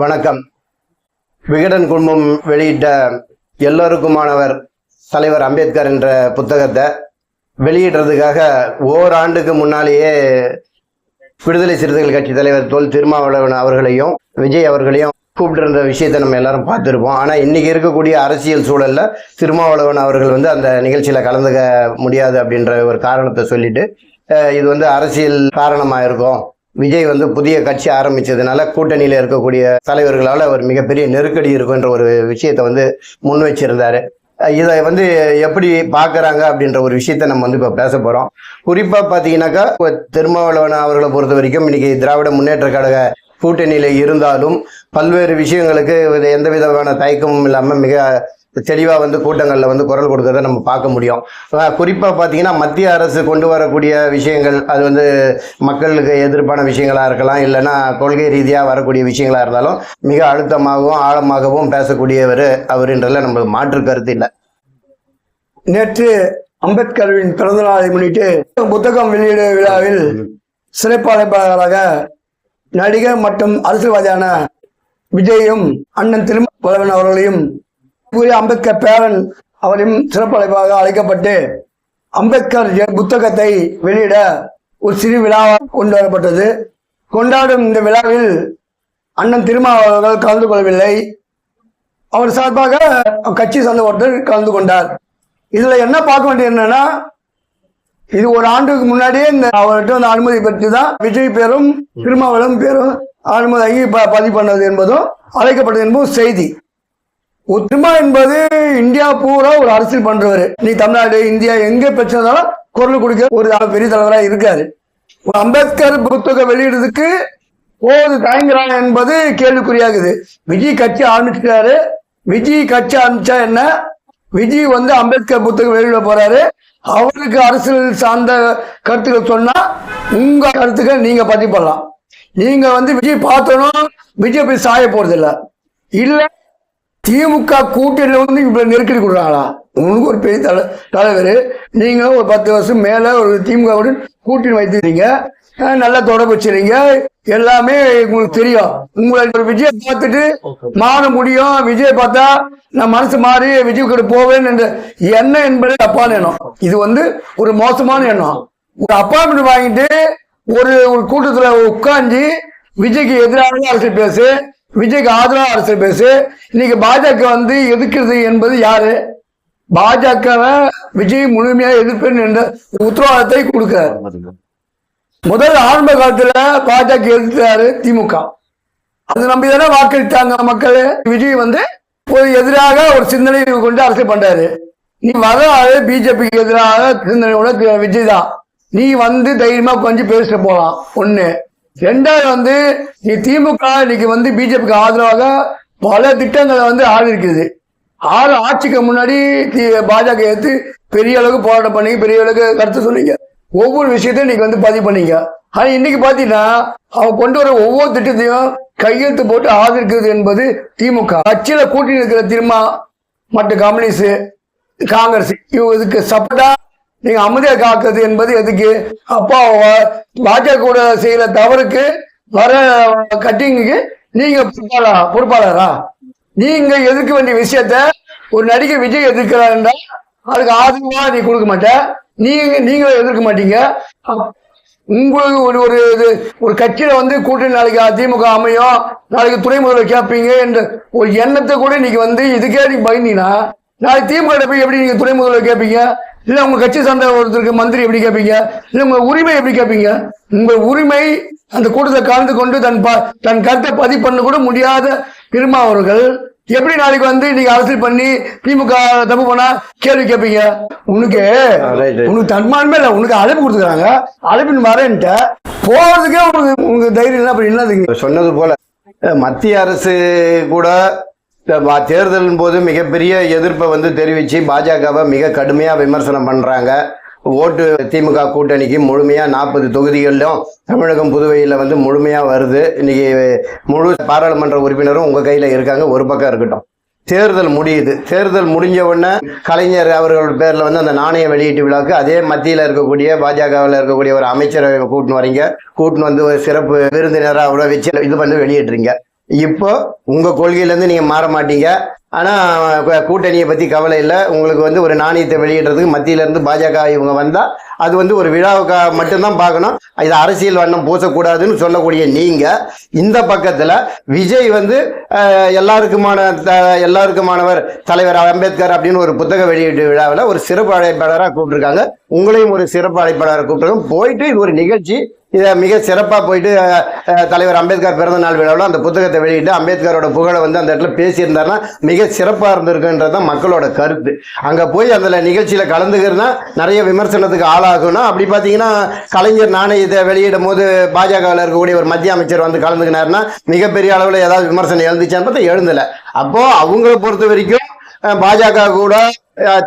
வணக்கம். விகடன் குடும்பம் வெளியிட்ட எல்லோருக்குமானவர் தலைவர் அம்பேத்கர் என்ற புத்தகத்தை வெளியிடுறதுக்காக ஓராண்டுக்கு முன்னாலேயே விடுதலை சிறுத்தைகள் கட்சி தலைவர் தோல் திருமாவளவன் அவர்களையும் விஜய் அவர்களையும் கூப்பிட்டுருந்த விஷயத்தை நம்ம எல்லாரும் பார்த்துருப்போம். ஆனால் இன்றைக்கி இருக்கக்கூடிய அரசியல் சூழலில் திருமாவளவன் அவர்கள் வந்து அந்த நிகழ்ச்சியில் கலந்துக்க முடியாது அப்படின்ற ஒரு காரணத்தை சொல்லிட்டு இது வந்து அரசியல் காரணமாக இருக்கும்? விஜய் வந்து புதிய கட்சி ஆரம்பித்ததுனால கூட்டணியில் இருக்கக்கூடிய தலைவர்களால் அவர் மிகப்பெரிய நெருக்கடி இருக்குன்ற ஒரு விஷயத்தை வந்து முன் வச்சிருந்தார் இதை வந்து எப்படி பார்க்குறாங்க அப்படின்ற ஒரு விஷயத்த நம்ம வந்து இப்போ பேச போகிறோம் குறிப்பாக பார்த்தீங்கன்னாக்கா இப்ப திருமாவளவன் அவர்களை பொறுத்த வரைக்கும் இன்னைக்கு திராவிட முன்னேற்ற கழக கூட்டணியில் இருந்தாலும் பல்வேறு விஷயங்களுக்கு இது எந்த விதமான தயக்கமும் இல்லாமல் மிக தெளிவாக வந்து கூட்டங்களில் வந்து குரல் கொடுக்கறத நம்ம பார்க்க முடியும். குறிப்பாக பார்த்தீங்கன்னா மத்திய அரசு கொண்டு வரக்கூடிய விஷயங்கள் அது வந்து மக்களுக்கு எதிர்ப்பான விஷயங்களாக இருக்கலாம் இல்லைன்னா கொள்கை ரீதியாக வரக்கூடிய விஷயங்களாக இருந்தாலும் மிக அழுத்தமாகவும் ஆழமாகவும் பேசக்கூடியவர் அவருன்றதில் நம்மளுக்கு மாற்று கருத்து இல்லை. நேற்று அம்பேத்கரின் பிறந்த நாளை முன்னிட்டு புத்தகம் வெளியீடு விழாவில் சிறப்பு நடிகர் மற்றும் அரசியல்வாதியான விஜயும் அண்ணன் திருமாவளவன் அவர்களையும் அம்பேத்கர் பேரன் அவரையும் சிறப்பழைப்பாக அழைக்கப்பட்டு அம்பேத்கர் புத்தகத்தை வெளியிட ஒரு சிறு விழாவாக கொண்டு வரப்பட்டது. கொண்டாடும் இந்த விழாவில் அண்ணன் திருமாவளவர்கள் கலந்து கொள்ளவில்லை. அவர் சார்பாக கட்சி சார்ந்த ஒருத்தர் கலந்து கொண்டார். இதுல என்ன பார்க்க வேண்டியது என்னன்னா இது ஒரு ஆண்டுக்கு முன்னாடியே இந்த அவர்கிட்ட வந்து அனுமதி பெற்று தான் விஜய் பேரும் திருமாவளம் பேரும் அனுமதி ப- பதிவு பண்ணது என்பதும் அழைக்கப்பட்டது என்பதும் செய்தி. உத்மா என்பது இந்தியா பூரா ஒரு அரசியல் பண்றவர். நீ தமிழ்நாடு இந்தியா எங்க பிரச்சனைனாலும் குரல் கொடுக்க ஒரு பெரிய தலைவராக இருக்காரு. அம்பேத்கர் புத்தகம் வெளியிடுறதுக்கு போது தயங்குறாங்க என்பது கேள்விக்குறியாகுது. விஜய் கட்சி ஆரம்பிச்சுட்டாரு. விஜய் கட்சி ஆரம்பிச்சா என்ன? விஜய் வந்து அம்பேத்கர் புத்தகம் வெளியிட போறாரு. அவருக்கு அரசியல் சார்ந்த கருத்துக்கள் சொன்னா உங்க கருத்துக்கள் நீங்க பதிவு பண்ணலாம் நீங்க வந்து விஜய் பார்த்தோன்னா விஜய் போய் சாய போறது இல்லை இல்லை திமுக கூட்டணியில் வந்து இவ்வளவு நெருக்கடி கொடுக்குறாங்களா? உங்களுக்கு ஒரு பெரிய தலை தலைவர். நீங்களும் ஒரு பத்து வருஷம் மேல ஒரு திமுக கூட்டணி வைத்திருக்கீங்க நல்லா தொடர்பு வச்சிருங்க எல்லாமே உங்களுக்கு தெரியும். உங்களை ஒரு விஜய் பார்த்துட்டு மாற முடியும். விஜய் பார்த்தா நான் மனசு மாறி விஜய் கூட போவேன் என்ற எண்ணம் என்பது தப்பான எண்ணம். இது வந்து ஒரு மோசமான எண்ணம். ஒரு அப்பாயின்மெண்ட் வாங்கிட்டு ஒரு ஒரு கூட்டத்துல உட்காந்து விஜய்க்கு எதிராக அரசியல் பேசு. விஜய்க்கு ஆதரவாக அரசியல் பேசு. இன்னைக்கு பாஜக வந்து எதிர்க்கிறது என்பது யாரு? பாஜகவை விஜய் முழுமையாக எதிர்ப்பேன் என்ற உத்தரவாதத்தை கொடுக்கிறார். முதல் ஆரம்ப காலத்துல பாஜக எதிர்த்தாரு திமுக. அது நம்பி தானே வாக்களித்தாங்க மக்கள். விஜய் வந்து ஒரு எதிராக ஒரு சிந்தனை கொண்டு அரசியல் பண்றாரு. நீ வர பிஜேபிக்கு எதிராக சிந்தனையோட விஜய் தான். நீ வந்து தைரியமா கொஞ்சம் பேசிட்டு போலாம். ஒண்ணு. ரெண்டாவது வந்து நீ திமுக இன்னைக்கு வந்து பிஜேபிக்கு ஆதரவாக பல திட்டங்களை வந்து ஆதரிக்குது ஆறு ஆட்சிக்கு முன்னாடி தி- பாஜக எடுத்து பெரிய அளவுக்கு போராட்டம் பண்ணி பெரிய அளவுக்கு கருத்து சொன்னீங்க. ஒவ்வொரு விஷயத்தையும் இன்னைக்கு வந்து பதிவு பண்ணீங்க. ஆனா இன்னைக்கு பாத்தீங்கன்னா அவங்க கொண்டு வர ஒவ்வொரு திட்டத்தையும் கையெழுத்து போட்டு ஆதரிக்கிறது என்பது திமுக. கட்சியில கூட்டணி இருக்கிற திருமா மற்ற கம்யூனிஸ்ட் காங்கிரஸ் இவங்க இதுக்கு சப்போர்ட்டா நீங்க அமைதியை காக்குறது என்பது எதுக்கு? அப்பா பாஜக கூட செய்யற தவறுக்கு வர கட்டிங்குக்கு நீங்க பொறுப்பாளா பொறுப்பாளரா? நீங்க எதிர்க்க வேண்டிய விஷயத்த ஒரு நடிகர் விஜய் எதிர்க்கிறார் என்றால் அதுக்கு ஆதரவா நீ கொடுக்க மாட்ட. நீங்க நீங்களும் எதிர்க்க மாட்டீங்க. உங்களுக்கு ஒரு ஒரு இது ஒரு கட்சியில வந்து கூட்டணி நாளைக்கு அதிமுக அமையும் நாளைக்கு துணை முதல்வர் கேட்பீங்க என்று ஒரு எண்ணத்தை கூட இன்னைக்கு வந்து இதுக்கே நீங்க பயந்தீங்கன்னா நாளைக்கு திமுக போய் எப்படி நீங்க துணை முதல்வர் கேட்பீங்க இல்ல உங்க கட்சி சார்ந்த ஒருத்தருக்கு மந்திரி எப்படி கேட்பீங்க இல்ல உங்க உரிமை எப்படி கேட்பீங்க உங்க உரிமை அந்த கூட்டத்தில் கலந்து கொண்டு தன் ப- தன் கருத்தை பதிவு பண்ண கூட முடியாத அவர்கள். எப்படி நாளைக்கு வந்து நீங்க அரசியல் பண்ணி திமுக தப்பு பண்ணா கேள்வி கேட்பீங்க உனக்கு. உனக்கு தன்மானமே இல்லை உனக்கு அழைப்பு கொடுத்துருக்காங்க. அழைப்பின் வரேன்ட்ட. போறதுக்கே உனக்கு உனக்கு தைரியம் இல்லை அப்படி என்னதுங்க? சொன்னது போல. மத்திய அரசு கூட தேர்தலின் போது மிகப்பெரிய எதிர்ப்பை வந்து தெரிவித்து பாஜகவை மிக கடுமையாக விமர்சனம் பண்ணுறாங்க ஓட்டு திமுக கூட்டணிக்கு முழுமையாக நாற்பது தொகுதிகளிலும் தமிழகம் புதுவையில் வந்து முழுமையாக வருது. இன்றைக்கி முழு பாராளுமன்ற உறுப்பினரும் உங்கள் கையில் இருக்காங்க. ஒரு பக்கம் இருக்கட்டும். தேர்தல் முடியுது. தேர்தல் முடிஞ்ச உடனே கலைஞர் அவர்கள் பேரில் வந்து அந்த நாணய வெளியீட்டு விழாவுக்கு அதே மத்தியில் இருக்கக்கூடிய பாஜகவில் இருக்கக்கூடிய ஒரு அமைச்சரை கூட்டின்னு வரீங்க. கூட்டின்னு வந்து ஒரு சிறப்பு விருந்தினராக அவ்வளோ வச்சு இது பண்ணி வெளியிடுறீங்க. இப்போ உங்க கொள்கையிலேருந்து நீங்கள் நீங்க மாற மாட்டீங்க. ஆனா கூட்டணியை பத்தி கவலை இல்லை. உங்களுக்கு வந்து ஒரு நாணயத்தை வெளியிடுறதுக்கு மத்தியில இருந்து பாஜக இவங்க வந்தா அது வந்து ஒரு விழாவுக்காக மட்டும்தான் பார்க்கணும். இது அரசியல் வண்ணம் பூசக்கூடாதுன்னு சொல்லக்கூடிய நீங்க இந்த பக்கத்துல விஜய் வந்து எல்லாருக்குமான த- எல்லாருக்குமானவர் தலைவர் அம்பேத்கர் அப்படின்னு ஒரு புத்தக வெளியீட்டு விழாவில் ஒரு சிறப்பு அழைப்பாளராக கூப்பிட்டுருக்காங்க. உங்களையும் ஒரு சிறப்பு அழைப்பாளராக கூப்பிட்டுருக்காங்க. போயிட்டு இது ஒரு நிகழ்ச்சி. இதை மிக சிறப்பாக போயிட்டு தலைவர் அம்பேத்கர் பிறந்த நாள் விழாவில் அந்த புத்தகத்தை வெளியிட்டு அம்பேத்கரோட புகழை வந்து அந்த இடத்துல பேசியிருந்தாருன்னா மிக சிறப்பாக இருந்திருக்குன்றது தான் மக்களோட கருத்து. அங்கே போய் அதில் நிகழ்ச்சியில் கலந்துக்கிறதுனா நிறைய விமர்சனத்துக்கு ஆளாகும்னா அப்படி பார்த்தீங்கன்னா கலைஞர் நாணயத்தை வெளியிடும் போது பாஜகவில் இருக்கக்கூடிய ஒரு மத்திய அமைச்சர் வந்து கலந்துக்கினாருன்னா மிகப்பெரிய அளவில் ஏதாவது விமர்சனம் எழுந்துச்சான்னு பார்த்தா எழுந்தலை. அப்போது அவங்கள பொறுத்த வரைக்கும் பாஜக கூட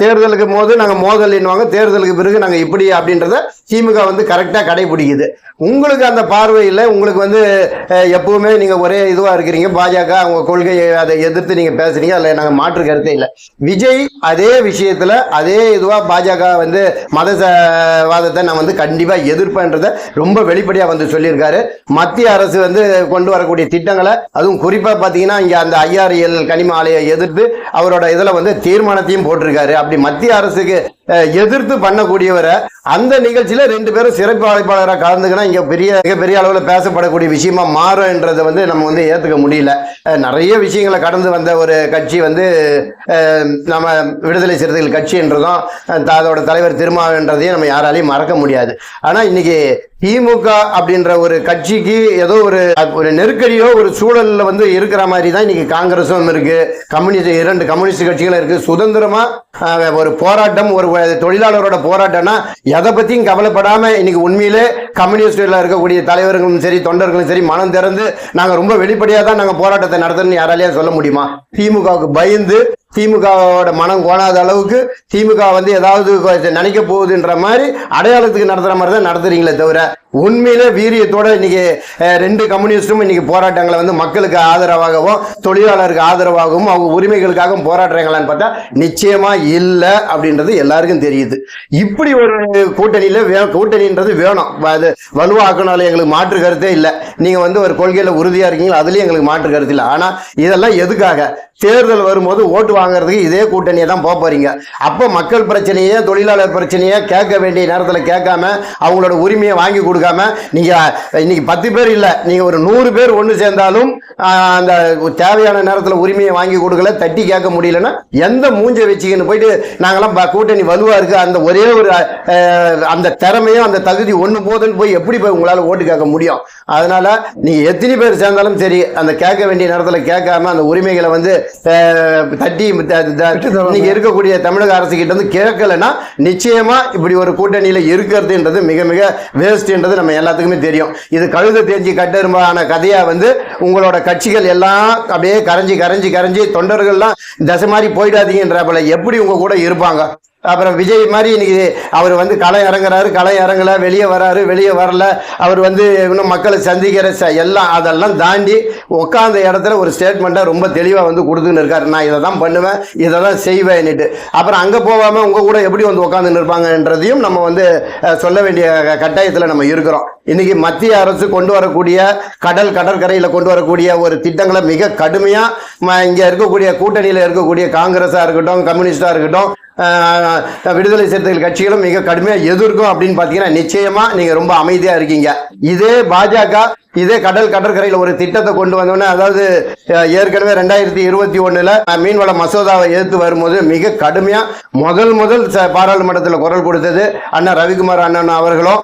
தேர்தலுக்கு போது நாங்கள் மோதலின்வாங்க தேர்தலுக்கு பிறகு நாங்கள் இப்படி அப்படின்றத திமுக வந்து கரெக்டாக கடைபிடிக்குது. உங்களுக்கு அந்த பார்வையில் உங்களுக்கு வந்து எப்பவுமே நீங்கள் ஒரே இதுவாக இருக்கிறீங்க. பாஜக அவங்க கொள்கையை அதை எதிர்த்து நீங்கள் பேசுறீங்க. அதில் நாங்கள் மாற்று கருத்தே இல்லை. விஜய் அதே விஷயத்தில் அதே இதுவாக பாஜக வந்து மத வாதத்தை நான் வந்து கண்டிப்பாக எதிர்ப்பேன்றதை ரொம்ப வெளிப்படையாக வந்து சொல்லியிருக்காரு. மத்திய அரசு வந்து கொண்டு வரக்கூடிய திட்டங்களை அதுவும் குறிப்பாக பார்த்தீங்கன்னா இங்கே அந்த ஐஆர்எல் கனிம ஆலையை எதிர்த்து அவரோட இதில் வந்து தீர்மானத்தையும் போட்டிருக்காரு. அப்படி மத்திய அரசுக்கு எதிர்த்து பண்ணக்கூடியவரை அந்த நிகழ்ச்சியில ரெண்டு பேரும் சிறப்பு அழைப்பாளராக கலந்துக்கினா இங்க பெரிய மிகப்பெரிய அளவில் பேசப்படக்கூடிய விஷயமா மாறும்ன்றதை வந்து நம்ம வந்து ஏத்துக்க முடியல. நிறைய விஷயங்களை கடந்து வந்த ஒரு கட்சி வந்து நம்ம விடுதலை சிறுத்தைகள் கட்சி என்றதும் அதோட தலைவர் திருமாவன்றதையும் நம்ம யாராலையும் மறக்க முடியாது. ஆனா இன்னைக்கு திமுக அப்படின்ற ஒரு கட்சிக்கு ஏதோ ஒரு ஒரு நெருக்கடியோ ஒரு சூழல்ல வந்து இருக்கிற மாதிரி தான் இன்னைக்கு காங்கிரஸும் இருக்கு. கம்யூனிஸ்ட் இரண்டு கம்யூனிஸ்ட் கட்சிகளும் இருக்கு. சுதந்திரமா ஒரு போராட்டம் ஒரு தொழிலாளரோட போராட்டம்னா எதை பத்தியும் கவலைப்படாம இன்னைக்கு உண்மையிலே கம்யூனிஸ்ட்ல இருக்கக்கூடிய தலைவர்களும் சரி தொண்டர்களும் சரி மனம் திறந்து நாங்க ரொம்ப வெளிப்படையா தான் நாங்க போராட்டத்தை நடத்தணும்னு யாராலையும் சொல்ல முடியுமா? திமுகவுக்கு பயந்து திமுகவோட மனம் கோணாத அளவுக்கு திமுக வந்து ஏதாவது நினைக்க போகுதுன்ற மாதிரி அடையாளத்துக்கு நடத்துகிற மாதிரி தான் நடத்துறீங்களே தவிர உண்மையிலே வீரியத்தோட இன்னைக்கு ரெண்டு கம்யூனிஸ்டும் இன்னைக்கு போராட்டங்களை வந்து மக்களுக்கு ஆதரவாகவும் தொழிலாளருக்கு ஆதரவாகவும் அவங்க உரிமைகளுக்காகவும் போராடுறாங்களான்னு பார்த்தா நிச்சயமா இல்லை அப்படின்றது எல்லாருக்கும் தெரியுது. இப்படி ஒரு கூட்டணியில வே கூட்டணின்றது வேணும். அது வலுவாக்கணும் எங்களுக்கு மாற்று கருத்தே இல்லை. நீங்க வந்து ஒரு கொள்கையில உறுதியா இருக்கீங்களா அதுலயும் எங்களுக்கு மாற்று கருத்து இல்லை. ஆனா இதெல்லாம் எதுக்காக? தேர்தல் வரும்போது ஓட்டு வாங்குறதுக்கு இதே கூட்டணியை தான் போக போறீங்க. அப்போ மக்கள் பிரச்சனையே தொழிலாளர் பிரச்சனையே கேட்க வேண்டிய நேரத்தில் கேட்காம அவங்களோட உரிமையை வாங்கி கொடுக்காம நீங்க இன்னைக்கு பத்து பேர் இல்லை. நீங்க ஒரு நூறு பேர் ஒன்று சேர்ந்தாலும் அந்த தேவையான நேரத்தில் உரிமையை வாங்கி கொடுக்கல தட்டி கேட்க முடியலன்னா எந்த மூஞ்சை வச்சுக்கின்னு போயிட்டு நாங்களாம் கூட்டணி வலுவா இருக்கு. அந்த ஒரே ஒரு அந்த திறமையும் அந்த தகுதி ஒன்று போதுன்னு போய் எப்படி போய் உங்களால் ஓட்டு கேட்க முடியும்? அதனால நீங்க எத்தனை பேர் சேர்ந்தாலும் சரி அந்த கேட்க வேண்டிய நேரத்தில் கேட்காம அந்த உரிமைகளை வந்து தட்டி இன்னைக்கு இருக்கக்கூடிய தமிழக அரசு கிட்ட வந்து கேட்கலன்னா நிச்சயமா இப்படி ஒரு கூட்டணியில இருக்கிறதுன்றது மிக மிக வேஸ்ட்ன்றது நம்ம எல்லாத்துக்குமே தெரியும். இது கழுத தேஞ்சி கட்டெரும்பான கதையா வந்து உங்களோட கட்சிகள் எல்லாம் அப்படியே கரைஞ்சி கரைஞ்சி கரைஞ்சி தொண்டர்கள்லாம் தசை மாதிரி போயிடாதீங்கன்ற போல எப்படி உங்க கூட இருப்பாங்க? அப்புறம் விஜய் மாதிரி இன்னைக்கு அவர் வந்து களை இறங்குறாரு களை இறங்கலை வெளியே வராரு வெளியே வரல. அவர் வந்து இன்னும் மக்களை சந்திக்கிற ச- எல்லாம் அதெல்லாம் தாண்டி உட்காந்த இடத்துல ஒரு ஸ்டேட்மெண்ட்டை ரொம்ப தெளிவாக வந்து கொடுத்துன்னு இருக்காரு. நான் இதை தான் பண்ணுவேன் இதை தான் செய்வேன்னுட்டு. அப்புறம் அங்கே போகாமல் உங்கள் கூட எப்படி வந்து உட்காந்துன்னு இருப்பாங்கன்றதையும் நம்ம வந்து சொல்ல வேண்டிய கட்டாயத்தில் நம்ம இருக்கிறோம். இன்னைக்கு மத்திய அரசு கொண்டு வரக்கூடிய கடல் கடற்கரையில் கொண்டு வரக்கூடிய ஒரு திட்டங்களை மிக கடுமையாக இங்கே இருக்கக்கூடிய கூட்டணியில் இருக்கக்கூடிய காங்கிரஸாக இருக்கட்டும் கம்யூனிஸ்டாக இருக்கட்டும் விடுதலை சிறுத்தைகள் கட்சிகளும் மிக கடுமையாக எதிர்க்கும் அப்படின்னு பார்த்தீங்கன்னா நிச்சயமாக நீங்கள் ரொம்ப அமைதியாக இருக்கீங்க. இதே பாஜக இதே கடல் கடற்கரையில் ஒரு திட்டத்தை கொண்டு வந்தோன்னே அதாவது ஏற்கனவே ரெண்டாயிரத்தி இருபத்தி ஒன்றில் மீன்வள மசோதாவை எதிர்த்து வரும்போது மிக கடுமையாக முதல் முதல் பாராளுமன்றத்தில் குரல் கொடுத்தது அண்ணன் ரவிக்குமார் அண்ணன் அவர்களும்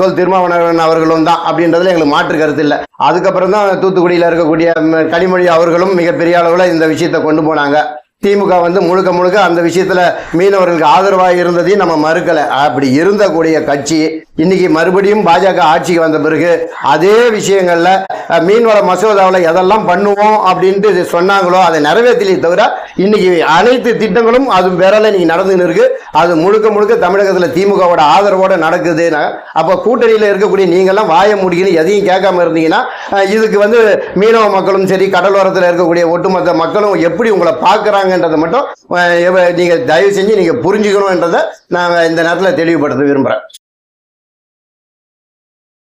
தோல் திருமாவனன் திருமாவளவன் அவர்களும் தான் அப்படின்றதுல எங்களுக்கு மாற்று கருத்து இல்லை. அதுக்கப்புறம் தான் தூத்துக்குடியில் இருக்கக்கூடிய கனிமொழி அவர்களும் மிகப்பெரிய அளவில் இந்த விஷயத்தை கொண்டு போனாங்க. திமுக வந்து முழுக்க முழுக்க அந்த விஷயத்துல மீனவர்களுக்கு ஆதரவாக இருந்ததையும் நம்ம மறுக்கல. அப்படி இருந்த கூடிய கட்சி இன்னைக்கு மறுபடியும் பாஜக ஆட்சிக்கு வந்த பிறகு அதே விஷயங்கள்ல மீன்வள மசோதாவில் எதெல்லாம் பண்ணுவோம் அப்படின்ட்டு இது சொன்னாங்களோ அதை நிறைவேற்றலையே தவிர இன்னைக்கு அனைத்து திட்டங்களும் அது விரல இன்னைக்கு நடந்துன்னு இருக்கு. அது முழுக்க முழுக்க தமிழகத்தில் திமுகவோட ஆதரவோட நடக்குதுன்னா அப்போ கூட்டணியில் இருக்கக்கூடிய நீங்கெல்லாம் வாய முடிக்கணும் எதையும் கேட்காம இருந்தீங்கன்னா இதுக்கு வந்து மீனவ மக்களும் சரி கடலோரத்தில் இருக்கக்கூடிய ஒட்டுமொத்த மக்களும் எப்படி உங்களை பார்க்குறாங்கன்றதை மட்டும் நீங்க தயவு செஞ்சு நீங்க புரிஞ்சுக்கணுன்றதை நான் இந்த நேரத்தில் தெளிவுபடுத்த விரும்புகிறேன்